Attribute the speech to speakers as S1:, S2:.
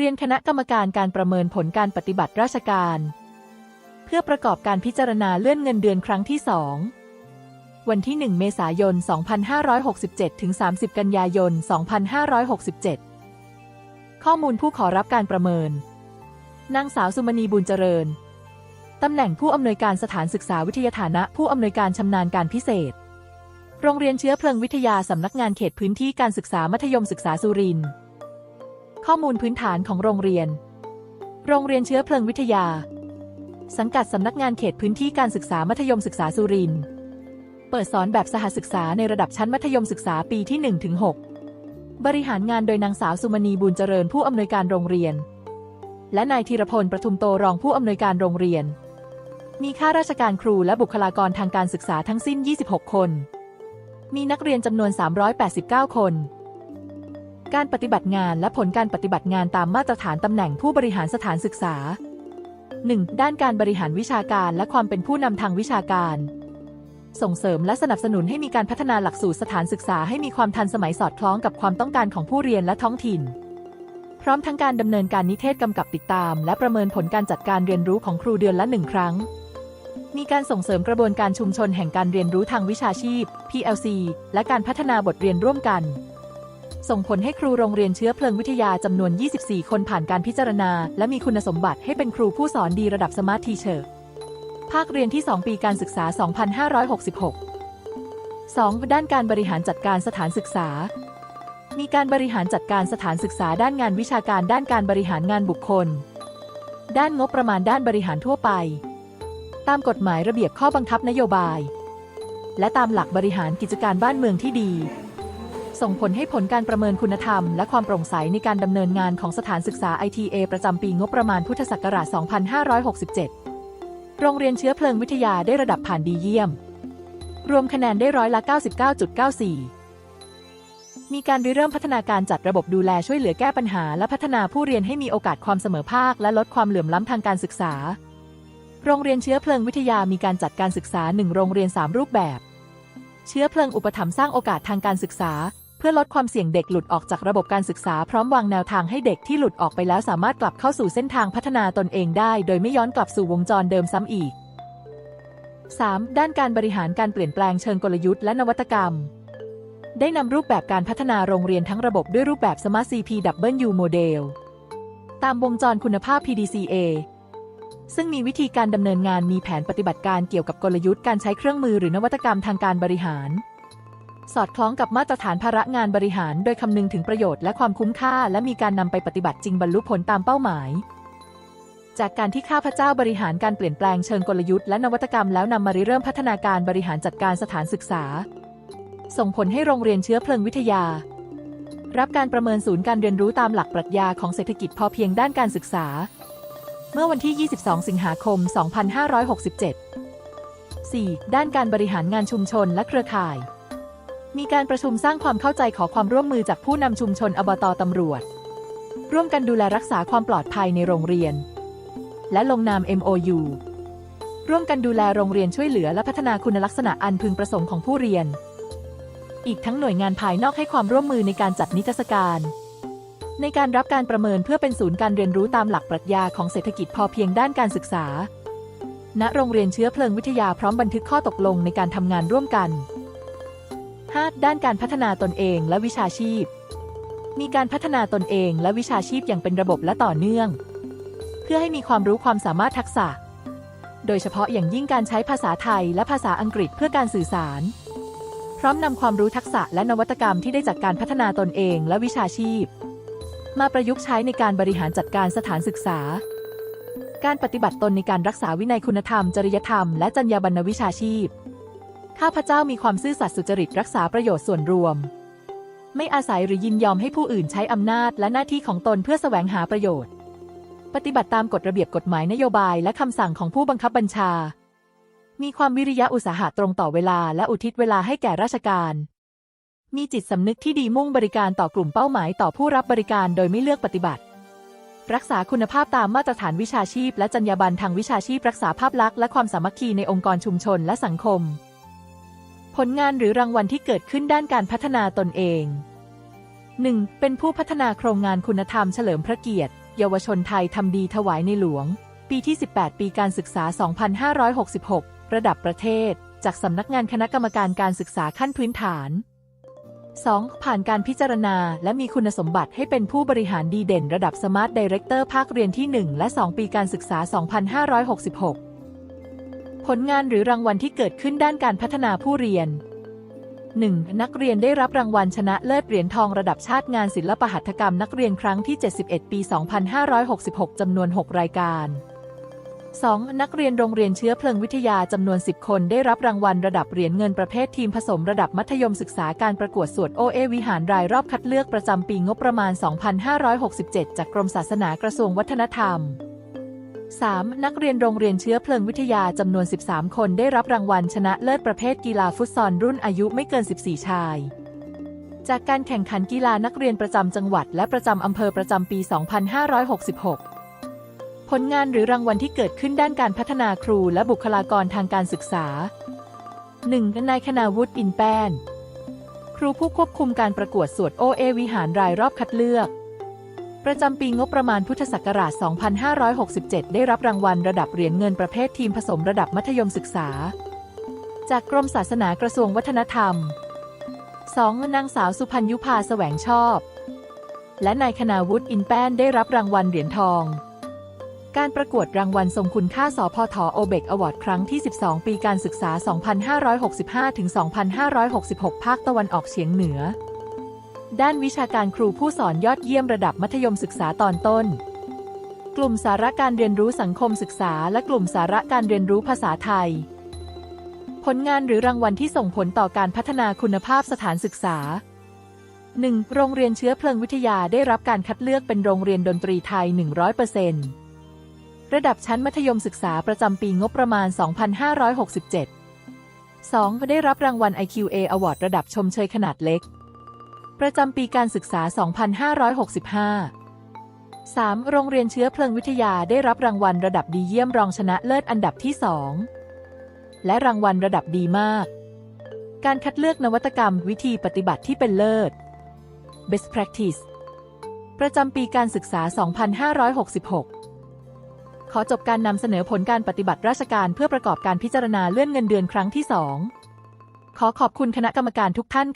S1: เรียนคณะกรรมการการประเมินผลการปฏิบัติราชการ เพื่อประกอบการพิจารณาเลื่อนเงินเดือนครั้งที่ 2 วันที่ 1 เมษายน 2567 ถึง 30 กันยายน 2567 ข้อมูลผู้ขอรับการประเมิน นางสาวสุมณีบุญเจริญ ตำแหน่งผู้อำนวยการสถานศึกษาวิทยาฐานะผู้อำนวยการชำนาญการพิเศษ โรงเรียนเชื้อเพลิงวิทยาสำนักงานเขตพื้นที่การศึกษามัธยมศึกษาสุรินทร์ ข้อมูลพื้นฐานของโรงเรียน โรงเรียนเชื้อเพลิงวิทยา สังกัดสำนักงานเขตพื้นที่การศึกษามัธยมศึกษาสุรินทร์ เปิดสอนแบบสหศึกษาในระดับชั้นมัธยมศึกษาปีที่ 1-6 บริหารงานโดยนางสาวสุมณีบุญเจริญผู้อำนวยการโรงเรียน และนายธีรพลประทุมโตรองผู้อำนวยการโรงเรียน มีข้าราชการครูและบุคลากรทางการศึกษาทั้งสิ้น 26 คน มีนักเรียนจำนวน 389 คน การปฏิบัติงานและผลการปฏิบัติงานตามมาตรฐานตำแหน่งผู้บริหารสถานศึกษา 1. ด้านการบริหารวิชาการและความเป็นผู้นำทางวิชาการ ส่งเสริมและสนับสนุนให้มีการพัฒนาหลักสูตรสถานศึกษาให้มีความทันสมัยสอดคล้องกับความต้องการของผู้เรียนและท้องถิ่น พร้อมทั้งการดำเนินการนิเทศกำกับติดตาม และประเมินผลการจัดการเรียนรู้ของครูเดือนละหนึ่งครั้ง มีการส่งเสริมกระบวนการชุมชนแห่งการเรียนรู้ทางวิชาชีพ PLC และการพัฒนาบทเรียนร่วมกัน ส่งผลให้ครูโรงเรียนเชื้อเพลิงวิทยาจำนวน 24 คนผ่านการพิจารณา และมีคุณสมบัติให้เป็นครูผู้สอนดีระดับสมาร์ททีเชอร์ภาคเรียนที่ 2 ปีการศึกษา 2566 2. ด้านการบริหารจัดการสถานศึกษา มีการบริหารจัดการสถานศึกษาด้านงานวิชาการด้านการบริหารงานบุคคล ด้านงบประมาณด้านบริหารทั่วไป ตามกฎหมายระเบียบข้อบังคับนโยบาย และตามหลักบริหารกิจการบ้านเมืองที่ดี ส่งผลให้ผลการประเมินคุณธรรม และความโปร่งใสในการดำเนินงานของสถานศึกษา ITA ประจำปีงบประมาณพุทธศักราช 2567 โรงเรียนเชื้อเพลิงวิทยาได้ระดับผ่านดีเยี่ยม รวมคะแนนได้ร้อยละ 99.94 มีการริเริ่มพัฒนาการจัดระบบดูแลช่วยเหลือแก้ปัญหา และพัฒนาผู้เรียนให้มีโอกาสความเสมอภาค และลดความเหลื่อมล้ำทางการศึกษา โรงเรียนเชื้อเพลิงวิทยามีการจัดการศึกษา 1 โรงเรียน 3 รูปแบบเชื้อเพลิงอุปถัมภ์สร้างโอกาสทางการศึกษา เพื่อลดความเสี่ยงเด็กหลุดออกจากระบบการศึกษาพร้อมวางแนวทางให้เด็กที่หลุดออกไปแล้วสามารถกลับเข้าสู่เส้นทางพัฒนาตนเองได้ โดยไม่ย้อนกลับสู่วงจรเดิมซ้ำอีก 3. ด้านการบริหารการเปลี่ยนแปลงเชิงกลยุทธ์และนวัตกรรม ได้นำรูปแบบการพัฒนาโรงเรียนทั้งระบบด้วยรูปแบบ Smart CPW Model ตามวงจรคุณภาพ PDCA ซึ่งมีวิธีการดำเนินงานมีแผนปฏิบัติการเกี่ยวกับกลยุทธ์การใช้เครื่องมือหรือนวัตกรรมทางการบริหาร สอดคล้องกับมาตรฐานภาระงานบริหาร โดยคำนึงถึงประโยชน์และความคุ้มค่า และมีการนำไปปฏิบัติจริงบรรลุผลตามเป้าหมาย จากการที่ข้าพเจ้าบริหารการเปลี่ยนแปลงเชิงกลยุทธ์และนวัตกรรมแล้วนำมาริเริ่มพัฒนาการบริหารจัดการสถานศึกษา ส่งผลให้โรงเรียนเชื้อเพลิงวิทยา รับการประเมินศูนย์การเรียนรู้ตามหลักปรัชญาของเศรษฐกิจพอเพียงด้านการศึกษา เมื่อวันที่ 22 สิงหาคม 2567 4. ด้านการบริหารงานชุมชนและเครือข่าย มีการประชุมสร้างความเข้าใจขอความร่วมมือจากผู้นำชุมชนอบตตำรวจ ร่วมกันดูแลรักษาความปลอดภัยในโรงเรียน และลงนาม MOU ร่วมกันดูแลโรงเรียนช่วยเหลือและพัฒนาคุณลักษณะอันพึงประสงค์ของผู้เรียน อีกทั้งหน่วยงานภายนอกให้ความร่วมมือในการจัดนิทรรศการ ในการรับการประเมินเพื่อเป็นศูนย์การเรียนรู้ตามหลักปรัชญาของเศรษฐกิจพอเพียงด้านการศึกษา ณ โรงเรียนเชื้อเพลิงวิทยาพร้อมบันทึกข้อตกลงในการทำงานร่วมกัน 5. ด้านการพัฒนาตนเองและวิชาชีพ มีการพัฒนาตนเองและวิชาชีพอย่างเป็นระบบและต่อเนื่อง เพื่อให้มีความรู้ความสามารถทักษะ โดยเฉพาะอย่างยิ่งการใช้ภาษาไทยและภาษาอังกฤษเพื่อการสื่อสาร พร้อมนำความรู้ทักษะและนวัตกรรมที่ได้จากการพัฒนาตนเองและวิชาชีพ มาประยุกต์ใช้ในการบริหารจัดการสถานศึกษา การปฏิบัติตนในการรักษาวินัยคุณธรรม จริยธรรมและจรรยาบรรณวิชาชีพ ข้าพเจ้ามีความซื่อสัตย์สุจริตรักษาประโยชน์ส่วนรวม ไม่อาศัยหรือยินยอมให้ผู้อื่นใช้อำนาจและหน้าที่ของตนเพื่อแสวงหาประโยชน์ ปฏิบัติตามกฎระเบียบกฎหมายนโยบายและคำสั่งของผู้บังคับบัญชา มีความวิริยะอุตสาหะตรงต่อเวลาและอุทิศเวลาให้แก่ราชการ มีจิตสำนึกที่ดีมุ่งบริการต่อกลุ่มเป้าหมายต่อผู้รับบริการโดยไม่เลือกปฏิบัติ รักษาคุณภาพตามมาตรฐานวิชาชีพ และจรรยาบรรณทางวิชาชีพรักษาภาพลักษณ์และความสามัคคีในองค์กรชุมชนและสังคม ผลงานหรือรางวัลที่เกิดขึ้นด้านการพัฒนาตนเอง 1. เป็นผู้พัฒนาโครงงานคุณธรรมเฉลิมพระเกียรติ เยาวชนไทยทำดีถวายในหลวง ปีที่ 18 ปีการศึกษา 2566 ระดับประเทศ จากสำนักงานคณะกรรมการการศึกษาขั้นพื้นฐาน 2. ผ่านการพิจารณาและมีคุณสมบัติให้เป็นผู้บริหารดีเด่น ระดับสมาร์ทไดเรคเตอร์ภาคเรียนที่ 1 และ 2 ปีการศึกษา 2566 ผลงานหรือรางวัลที่เกิดขึ้นด้านการพัฒนาผู้เรียน 1. นักเรียนได้รับรางวัลชนะเลิศเหรียญทองระดับชาติงานศิลปหัตถกรรมนักเรียนครั้งที่ 71 ปี 2566 จำนวน 6 รายการ 2. นักเรียนโรงเรียนเชื้อเพลิงวิทยาจำนวน 10 คนได้รับรางวัลระดับเหรียญเงินประเภททีมผสมระดับมัธยมศึกษาการประกวดสวดโอเอวิหารรายรอบคัดเลือกประจำปีงบประมาณ 2567 จากกรมศาสนากระทรวงวัฒนธรรม 3. นักเรียนโรงเรียนเชื้อเพลิงวิทยาจำนวน 13 คนได้รับรางวัลชนะเลิศประเภทกีฬาฟุตซอลรุ่นอายุไม่เกิน 14 ชาย จากการแข่งขันกีฬานักเรียนประจำจังหวัด และประจำอำเภอประจำปี 2566 ผลงานหรือรางวัลที่เกิดขึ้นด้านการพัฒนาครูและบุคลากรทางการศึกษา 1. นายคณาวุฒิอินแป้น ครูผู้ควบคุมการประกวดสวดโอเอวิหารรายรอบคัดเลือก ประจำปีงบประมาณพุทธศักราช 2567 ได้รับรางวัลระดับเหรียญเงินประเภททีมผสมระดับมัธยมศึกษา จากกรมศาสนากระทรวงวัฒนธรรม 2. นางสาวสุพัญยุพาแสวงชอบ และนายคณาวุฒิอินแป้นได้รับรางวัลเหรียญทอง การประกวดรางวัลทรงคุณค่าสพทโอเบกอวอร์ดครั้งที่ 12 ปีการศึกษา 2565-2566 ภาคตะวันออกเฉียงเหนือ ด้านวิชาการครูผู้สอนยอดเยี่ยมระดับมัธยมศึกษาตอนต้น กลุ่มสาระการเรียนรู้สังคมศึกษา และกลุ่มสาระการเรียนรู้ภาษาไทย ผลงานหรือรางวัลที่ส่งผลต่อการพัฒนาคุณภาพสถานศึกษา 1. โรงเรียนเชื้อเพลิงวิทยาได้รับการคัดเลือกเป็นโรงเรียนดนตรีไทย 100%ระดับชั้นมัธยมศึกษาประจำปีงบประมาณ 2567 2. ได้รับรางวัล IQA Award ระดับชมเชยขนาดเล็ก ประจำปีการศึกษา 2565 3. โรงเรียนเชื้อเพลิงวิทยาได้รับรางวัลระดับดีเยี่ยมรองชนะเลิศอันดับที่ 2 และรางวัลระดับดีมาก การคัดเลือกนวัตกรรมวิธีปฏิบัติที่เป็นเลิศ Best Practice ประจำปีการศึกษา 2566 ขอจบการนำเสนอผลการปฏิบัติราชการเพื่อประกอบการพิจารณาเลื่อนเงินเดือนครั้งที่ 2 ขอขอบคุณคณะกรรมการทุกท่าน